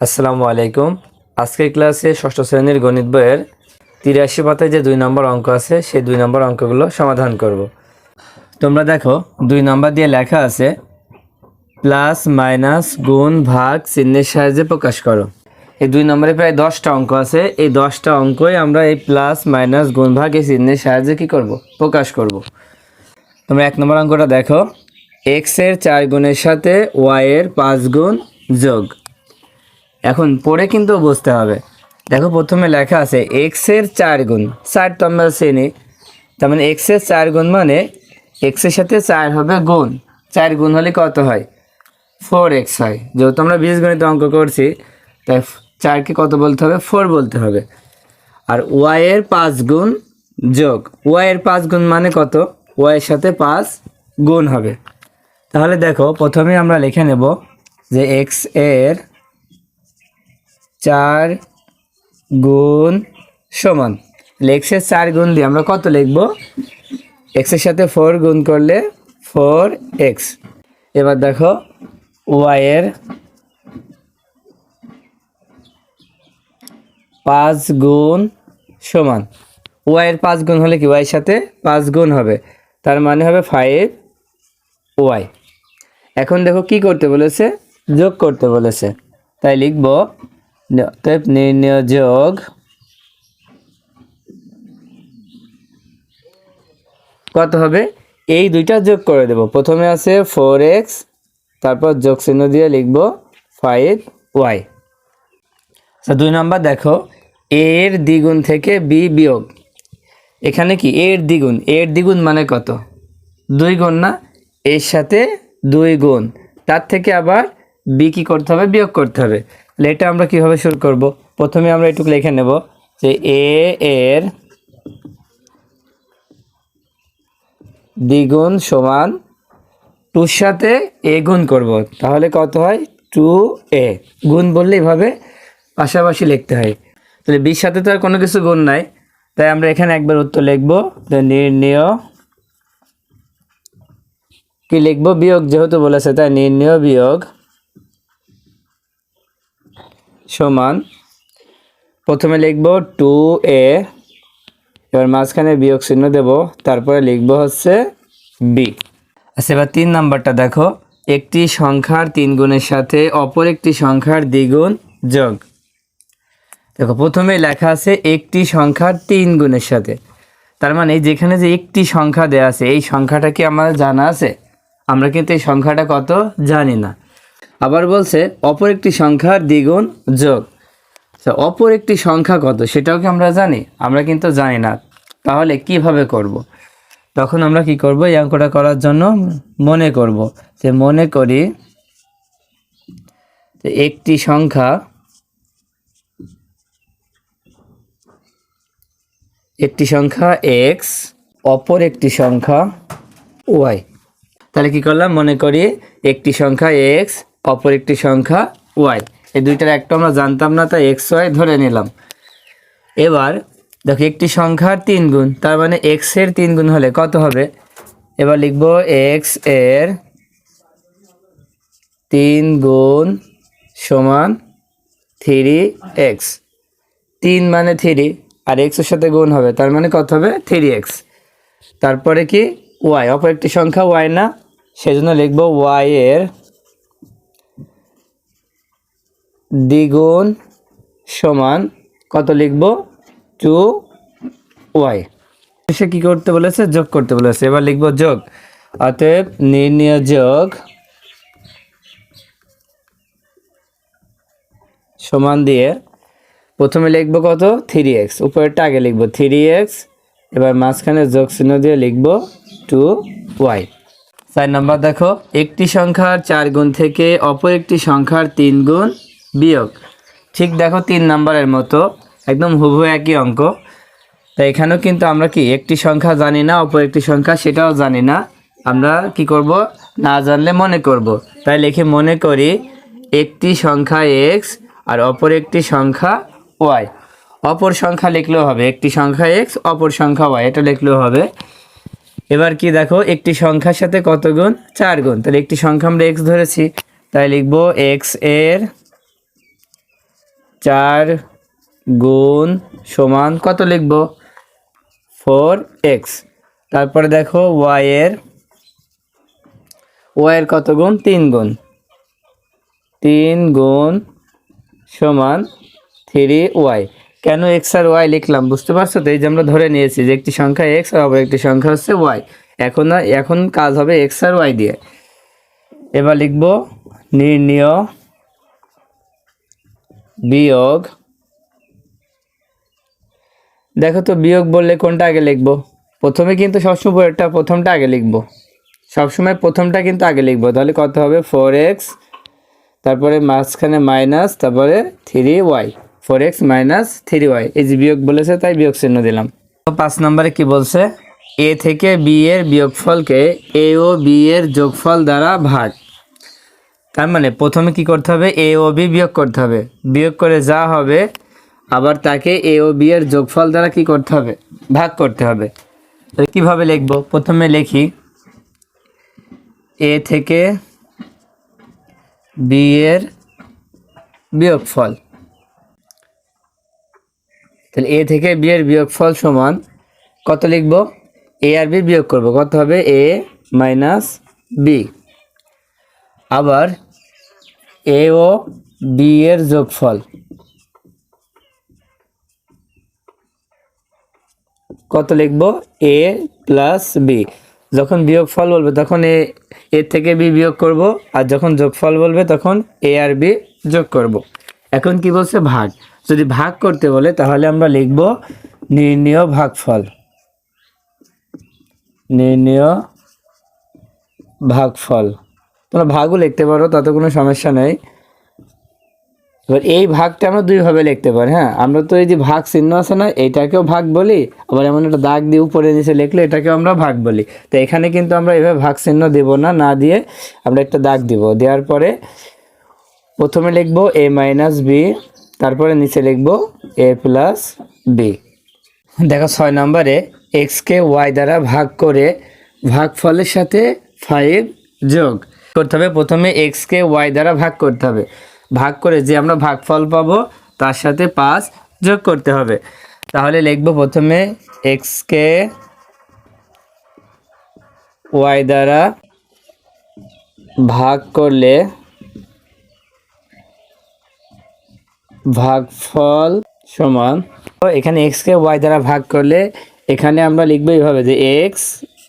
আসসালামু আলাইকুম। আজকের ক্লাসে ষষ্ঠ শ্রেণির গণিত বইয়ের তিরাশি পাতায় যে দুই নম্বর অঙ্ক আছে, সেই দুই নম্বর অঙ্কগুলো সমাধান করব। তোমরা দেখো, দুই নম্বর দিয়ে লেখা আছে, প্লাস মাইনাস গুণ ভাগ চিহ্নের সাহায্যে প্রকাশ করো। এই দুই নম্বরে প্রায় দশটা অঙ্ক আছে, এই দশটা অঙ্কই আমরা এই প্লাস মাইনাস গুণ ভাগ এই চিহ্নের সাহায্যে কী করব? প্রকাশ করব। তোমরা এক নম্বর অঙ্কটা দেখো এক্সের চার গুণের সাথে ওয়াইয়ের পাঁচ গুণ যোগ। এখন পড়ে কিন্তু বুঝতে হবে। দেখো প্রথমে লেখা আছে এক্সের চার গুণ। চার তো আমরা চিনি। তার মানে এক্সের চার গুণ মানে এক্সের সাথে চার হবে গুণ। চার গুণ হলে কত হয়? ফোর এক্স হয়। যেহেতু আমরা বীজগণিত অঙ্ক করছি, তাই চারকে কত বলতে হবে? ফোর বলতে হবে। আর ওয়াইয়ের পাঁচ গুণ যোগ। ওয়াইয়ের পাঁচ গুণ মানে কত? ওয়াই এর সাথে পাঁচ গুণ হবে। তাহলে দেখো, প্রথমে আমরা লিখে নেব যে এক্সের চার গুণ সমান। এক্সের চার গুণ দিয়ে আমরা কত লিখব? এক্সের সাথে ফোর গুণ করলে ফোর এক্স এবার দেখো ওয়াইয়ের পাঁচ গুণ সমান। ওয়াইয়ের পাঁচ গুণ হলে কি ওয়াইয়ের সাথে পাঁচ গুণ হবে? তার মানে হবে ফাইভ ওয়াই এখন দেখো কি করতে বলেছে? যোগ করতে বলেছে। তাই লিখব অতএব নির্ণয় যোগ কত হবে? এই দুইটা যোগ করে দেব। প্রথমে আছে ফোর এক্স তারপর যোগ চিহ্ন দিয়ে লিখব ফাইভ ওয়াই দুই নম্বর দেখো। এর দ্বিগুণ থেকে বি বিয়োগ। এখানে কি? এর দ্বিগুণ। এর দ্বিগুণ মানে কত? দুই গুণ না? এর সাথে দুই গুণ। তার থেকে আবার বি কি করতে হবে? বিয়োগ করতে হবে। তাহলে এটা আমরা কীভাবে শুরু করব? প্রথমে আমরা একটু লিখে নেব যে এ এর দ্বিগুণ সমান টুর সাথে এ গুণ করব। তাহলে কত হয়? টু এ গুণ বললে এভাবে পাশাপাশি লিখতে হয়। তাহলে বির সাথে তো আর কোনো কিছু গুণ নাই। তাই আমরা এখানে একবার উত্তর লিখব। নির্ণয় কি লিখব? বিয়োগ যেহেতু বলেছে, তাই নির্ণয় বিয়োগ সমান, প্রথমে লিখব টু এ এবার মাঝখানে বিয়োগ চিহ্ন দেব, তারপরে লিখব হচ্ছে বি আচ্ছা এবার তিন নাম্বারটা দেখো, একটি সংখ্যার তিন গুণের সাথে অপর একটি সংখ্যার দ্বিগুণ যোগ। দেখো, প্রথমে লেখা আছে একটি সংখ্যার তিন গুণের সাথে। তার মানে যেখানে যে একটি সংখ্যা দেয়া আছে, এই সংখ্যাটা কি আমাদের জানা আছে? আমরা কিন্তু এই সংখ্যাটা কত জানি না। আবার বলছে, অপর একটি সংখ্যার দ্বিগুণ যোগ। অপর একটি সংখ্যা কত? সেটাও কি আমরা জানি? আমরা কিন্তু জানি না। তাহলে কীভাবে করব। তখন আমরা কি করব? এই অঙ্কটা করার জন্য মনে করব। যে মনে করি একটি সংখ্যা একটি সংখ্যা এক্স অপর একটি সংখ্যা ওয়াই তাহলে কি করলাম? মনে করি একটি সংখ্যা এক্স অপর একটি সংখ্যা ওয়াই এই দুইটার একটা আমরা জানতাম না, তাই এক্স ওয়াই ধরে নিলাম। এবার দেখো, একটি সংখ্যার তিন গুণ, তার মানে এক্সের তিন গুণ হলে কত হবে? এবার লিখব এক্সের তিন গুণ সমান থ্রি এক্স তিন মানে থ্রি আর এক্সের সাথে গুণ হবে, তার মানে কত হবে? থ্রি এক্স তারপরে কি? ওয়াই অপর একটি সংখ্যা ওয়াই না, সেজন্য লিখব ওয়াই এর দ্বিগুণ সমান কত লিখব? Two Y. সে কি করতে বলেছে? যোগ করতে বলেছে। এবার লিখব যোগ। অতএব নির্ণয় যোগ সমান দিয়ে প্রথমে লিখব কত? থ্রি এক্স উপরেরটা আগে লিখব থ্রি এক্স এবার মাঝখানে যোগ চিহ্ন দিয়ে লিখব টু ওয়াই চার নাম্বার দেখো। একটি সংখ্যার চার গুণ থেকে অপর একটি সংখ্যার তিন গুণ বিয়োগ। ঠিক দেখো তিন নাম্বারের মতো, একদম হুবহু একই অঙ্ক। তাই এখানেও কিন্তু আমরা কি, একটি সংখ্যা জানি না, অপর একটি সংখ্যা সেটাও জানি না। আমরা কি করব? না জানলে মনে করব। তাই লিখে মনে করি, একটি সংখ্যা এক্স আর অপর একটি সংখ্যা ওয়াই অপর সংখ্যা লিখলেও হবে, একটি সংখ্যা এক্স অপর সংখ্যা ওয়াই এটা লিখলেও হবে। এবার কি দেখো, একটি সংখ্যার সাথে কত গুণ? চার গুণ। তাহলে একটি সংখ্যা আমরা এক্স ধরেছি। তাই লিখব এক্সের চার গুণ সমান কত লিখব? Four X. তারপরে দেখো ওয়াই এর ওয়াই এর কত গুণ? তিন গুণ। তিন গুণ সমান থ্রি ওয়াই। কেন এক্স আর ওয়াই লিখলাম বুঝতে পারছ তো? এই যে আমরা ধরে নিয়েছি যে একটি সংখ্যা এক্স আর একটি সংখ্যা হচ্ছে ওয়াই। এখন এখন কাজ হবে এক্স আর ওয়াই দিয়ে। এবার লিখব নির্ণয় বিয়োগ। দেখো তো, বিয়োগ বললে কোনটা আগে লিখব? প্রথমে কিন্তু সবসময় পরেরটা প্রথমটা আগে লিখব। সবসময় প্রথমটা কিন্তু আগে লিখব। তাহলে কত হবে? ফোর এক্স, তারপরে মাঝখানে মাইনাস, তারপরে three Y. Four X minus three Y. এই যে বিয়োগ বলেছে, তাই বিয়োগ চিহ্ন দিলাম। তো পাঁচ নম্বরে কি বলছে? এ থেকে বি এর বিয়োগফলকে এ ও বি এর যোগফল দ্বারা ভাগ। তার মানে প্রথমে কি করতে হবে? এ ও বি বিয়োগ করতে হবে। বিয়োগ করে যা হবে, আবার তাকে এ ও বি এর যোগফল দ্বারা কি করতে হবে? ভাগ করতে হবে। তাহলে কীভাবে লিখব? প্রথমে লিখি এ থেকে বি এর বিয়োগফল। তাহলে এ থেকে বি এর বিয়োগফল সমান কত লিখব? এ আর বি বিয়োগ করব। কত হবে? এ মাইনাস বি আবার এ ও বি এর যোগফল। কত লিখব? A plus B. যখন বিয়োগফল বলবে, তখন এ এ থেকে বি বিয়োগ করব, আর যখন যোগফল বলবে, তখন এ আর বি যোগ করব। এখন কি বলছে? ভাগ। যদি ভাগ করতে বলে, তাহলে আমরা লিখব নির্ণয় ভাগফল। নির্ণয় ভাগফল। তোমরা ভাগও লিখতে পারো, তাতে কোনো সমস্যা নেই। এবার এই ভাগটা আমরা দুইভাবে লিখতে পারি হ্যাঁ? আমরা তো এই যে ভাগ চিহ্ন আছে না, এটাকেও ভাগ বলি, আবার এমন একটা দাগ দিয়ে উপরে নিচে লিখলে এটাকেও আমরা ভাগ বলি। তো এখানে কিন্তু আমরা এভাবে ভাগ চিহ্ন দেব না না দিয়ে আমরা একটা দাগ দিব। দেওয়ার পরে প্রথমে লিখব এ মাইনাস বি, তারপরে নিচে লিখব এ প্লাস বি। দেখো ছয় নম্বরে এক্সকে ওয়াই দ্বারা ভাগ করে ভাগফলের সাথে ফাইভ যোগ। করতে হবে। প্রথমে এক্সকে ওয়াই দ্বারা ভাগ করতে হবে। ভাগ করে যে আমরা ভাগফল পাবো, তার সাথে পাঁচ যোগ করতে হবে। তাহলে লিখব প্রথমে এক্সকে ওয়াই দ্বারা ভাগ করলে ভাগফল সমান। তো এখানে এক্স কে ওয়াই দ্বারা ভাগ করলে এখানে আমরা লিখব এইভাবে যে এক্স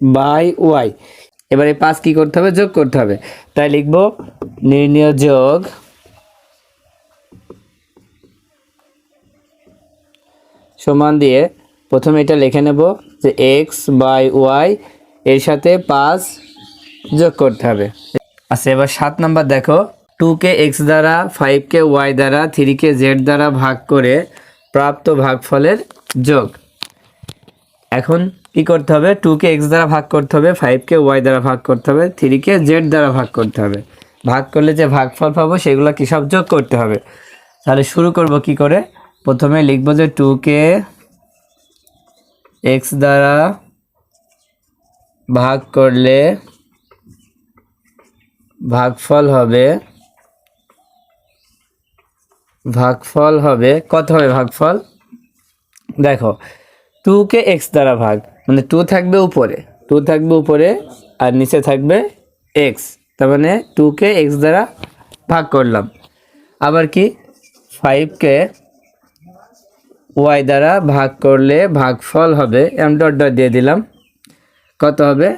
বাই ওয়াই এবারে পাঁচ কি করতে হবে? যোগ করতে হবে। তাই লিখব নির্ণয় যোগ সমান দিয়ে প্রথমে এটা লিখে নেব যে এক্স বাই ওয়াই এর সাথে পাঁচ যোগ করতে হবে। আচ্ছা এবার সাত নাম্বার দেখো। টু কে এক্স দ্বারা ফাইভ কে ওয়াই দ্বারা থ্রি কে জেড দ্বারা ভাগ করে প্রাপ্ত ভাগফলের যোগ। এখন কি করতে হবে? টু কে এক্স দ্বারা ভাগ করতে হবে ফাইভ কে ওয়াই দ্বারা ভাগ করতে হবে থ্রি কে জেড দ্বারা ভাগ করতে হবে। ভাগ করলে যে ভাগফল পাবো সেগুলো কি সব যোগ করতে হবে? তাহলে শুরু করব কি করে? প্রথমে লিখব যে টু কে এক্স দ্বারা ভাগ করলে ভাগফল হবে ভাগফল হবে, কত হবে ভাগফল? দেখো টু কে এক্স দ্বারা ভাগ মানে টু থাকবে উপরে টু থাকবে উপরে আর নিচে থাকবে এক্স তার মানে টু কে এক্স দ্বারা ভাগ করলাম। আবার কি? ফাইভকে ওয়াই দ্বারা ভাগ করলে ভাগফল হবে এম ডট ডট দিয়ে দিলাম। কত হবে?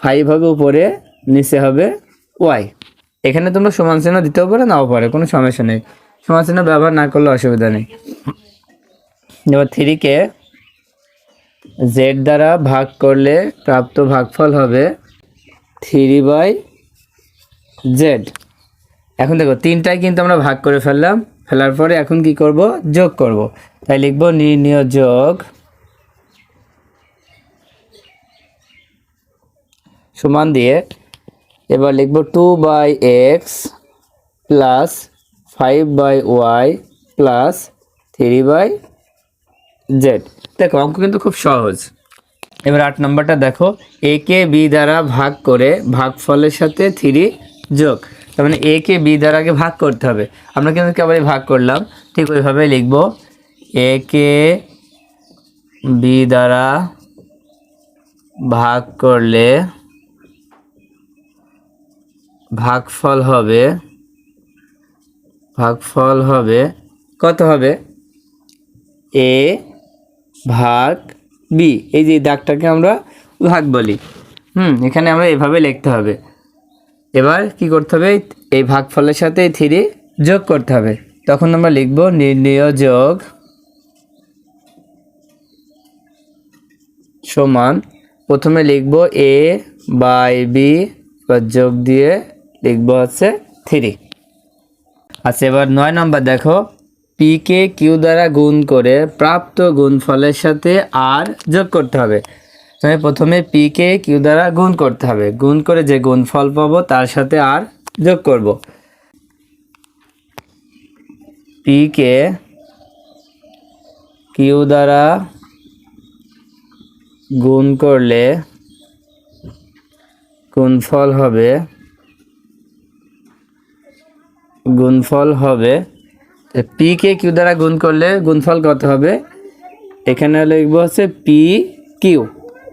ফাইভ হবে উপরে, নিচে হবে ওয়াই এখানে তোমরা সমান চিহ্ন দিতেও পারো, নাও পারে, কোনো সমস্যা নেই। সমান চিহ্ন ব্যবহার না করলে অসুবিধা নেই। এবার থ্রিকে জেড দ্বারা ভাগ করলে প্রাপ্ত ভাগফল হবে থ্রি বাই জেড। এখন দেখো, তিনটাই কিন্তু আমরা ভাগ করে ফেললাম। ফেলার পরে এখন কি করব? যোগ করব। তাই লিখব নির্ণয় যোগ সমান দিয়ে এবার লিখব two by X plus five by Y plus three by Z দেখো, অঙ্ক কিন্তু খুব সহজ। এবার আট নম্বরটা দেখো। এ কে বি দ্বারা ভাগ করে ভাগফলের সাথে থ্রি যোগ। তার মানে এ কে বি দ্বারা আগে ভাগ করতে হবে। আমরা কিন্তু কেবলই ভাগ করলাম। ঠিক ওইভাবে লিখব। এ কে বি দ্বারা ভাগ করলে ভাগফল হবে ভাগফল হবে, কত হবে? এ ভাগ বি এই যে দাগটাকে আমরা ভাগ বলি। হুম, এখানে আমরা এভাবে লিখতে হবে। এবার কি করতে হবে? এই ভাগফলের সাথে এই থ্রি যোগ করতে হবে। তখন আমরা লিখব নির্ণয় যোগ সমান, প্রথমে লিখব এ বাই বি বা যোগ দিয়ে লিখব হচ্ছে থ্রি। আচ্ছা এবার নয় নম্বর দেখো। পি কে কিউ দ্বারা গুণ করে প্রাপ্ত গুণফলের সাথে আর যোগ করতে হবে। তাহলে প্রথমে পিকে কিউ দ্বারা গুণ করতে হবে। গুণ করে যে গুণফল পাবো, তার সাথে আর যোগ করব। পিকে কিউ দ্বারা গুণ করলে গুণফল হবে গুণফল হবে পি কে কিউ দ্বারা গুণ করলে গুণফল কত হবে? এখানে লিখব হচ্ছে পি কিউ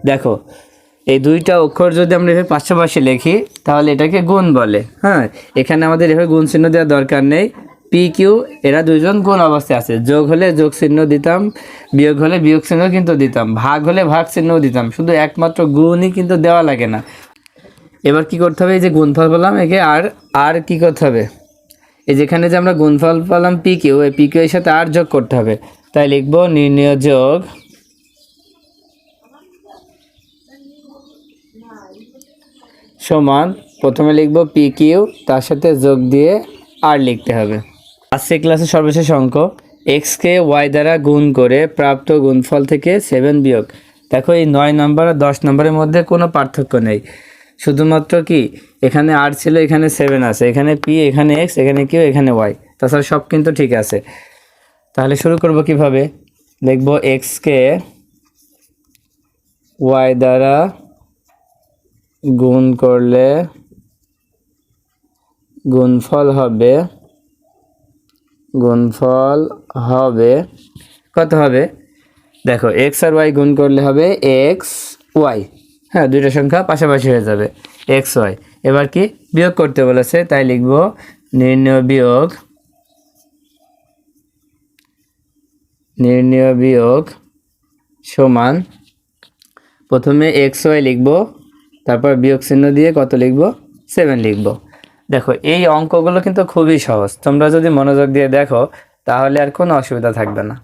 দেখো, এই দুইটা অক্ষর যদি আমরা এভাবে পাশাপাশি লিখি, তাহলে এটাকে গুণ বলে। হ্যাঁ এখানে আমাদের এভাবে গুণ চিহ্ন দেওয়ার দরকার নেই। পি কিউ এরা দুইজন গুণ অবস্থায় আছে। যোগ হলে যোগ চিহ্ন দিতাম, বিয়োগ হলে বিয়োগ চিহ্ন কিন্তু দিতাম। ভাগ হলে ভাগ চিহ্নও দিতাম। শুধু একমাত্র গুণই কিন্তু দেওয়া লাগে না। এবার কি করতে হবে? এই যে গুণফল বললাম, একে আর আর কি করতে হবে? এই যেখানে যে আমরা গুণফল পেলাম পি কিউ এই পি কিউ এর সাথে আর যোগ করতে হবে। তাই লিখব নির্ণয় যোগ সমান, প্রথমে লিখব পি কিউ তার সাথে যোগ দিয়ে আর লিখতে হবে। আজকে ক্লাসে সর্বশেষ অঙ্ক এক্সকে ওয়াই দ্বারা গুণ করে প্রাপ্ত গুণফল থেকে সেভেন বিয়োগ। দেখো এই নয় নম্বর আর দশ নম্বরের মধ্যে কোনো পার্থক্য নেই। শুধুমাত্র কি? এখানে আর ছিল, এখানে সেভেন আছে। এখানে পি এখানে এক্স এখানে কিউ এখানে ওয়াই তাছাড়া সব কিন্তু ঠিক আছে। তাহলে শুরু করব কীভাবে? লিখব এক্সকে ওয়াই দ্বারা গুণ করলে গুণফল হবে গুণফল হবে কত হবে? দেখো এক্স আর ওয়াই গুণ করলে হবে এক্স ওয়াই হ্যাঁ দুইটা সংখ্যা পাশাপাশি হয়ে যাবে। এক্স ওয়াই এবার কি? বিয়োগ করতে বলেছে, তাই লিখব নির্ণয় বিয়োগ। নির্ণয় বিয়োগ সমান প্রথমে এক্স ওয়াই লিখব, তারপর বিয়োগ চিহ্ন দিয়ে কত লিখব? সেভেন লিখব। দেখো, এই অঙ্কগুলো কিন্তু খুবই সহজ। তোমরা যদি মনোযোগ দিয়ে দেখো, তাহলে আর কোনো অসুবিধা থাকবে না।